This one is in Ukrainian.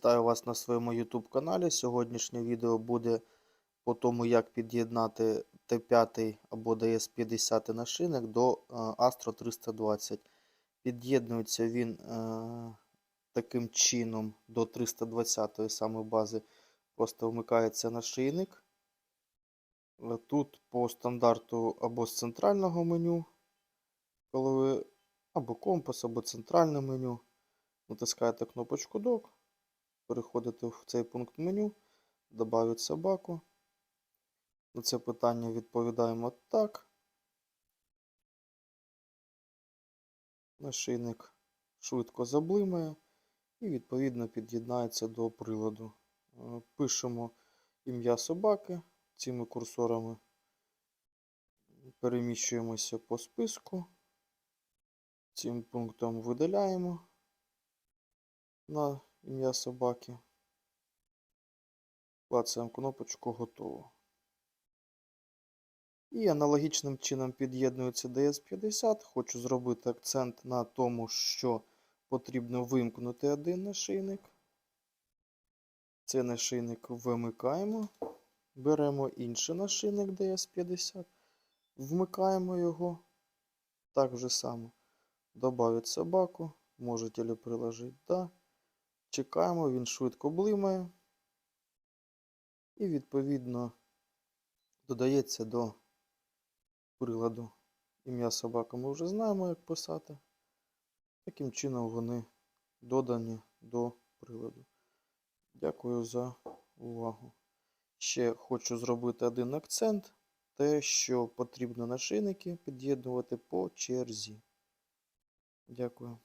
Вітаю вас на своєму YouTube каналі. Сьогоднішнє відео буде по тому, як під'єднати Т5 або DS50 нашийник до е, Astro 320. Під'єднується він е, таким чином до 320 саме бази. Просто вмикається нашийник. Е, Тут по стандарту або з центрального меню, коли ви або компас, або центральне меню. Натискаєте кнопочку Док, переходите в цей пункт меню, «Добавить собаку. На це питання відповідаємо так. Нашийник швидко заблимає і відповідно під'єднається до приладу. Е, Пишемо ім'я собаки цими курсорами. Переміщуємося по списку. Цим пунктом видаляємо на ім'я собаки. Клацаємо кнопочку Готово. І аналогічним чином під'єднується DS50. Хочу зробити акцент на тому, що потрібно вимкнути один нашийник. Цей нашийник вимикаємо. Беремо інший нашийник DS50, вмикаємо його. Так же само. Добавить собаку. Можете ли приложити «Да». Чекаємо, він швидко блимає. І відповідно додається до приладу. Ім'я собаки ми вже знаємо, як писати. Таким чином вони додані до приладу. Дякую за увагу. Ще хочу зробити один акцент. Те, що потрібно нашийники під'єднувати по черзі. Дякую.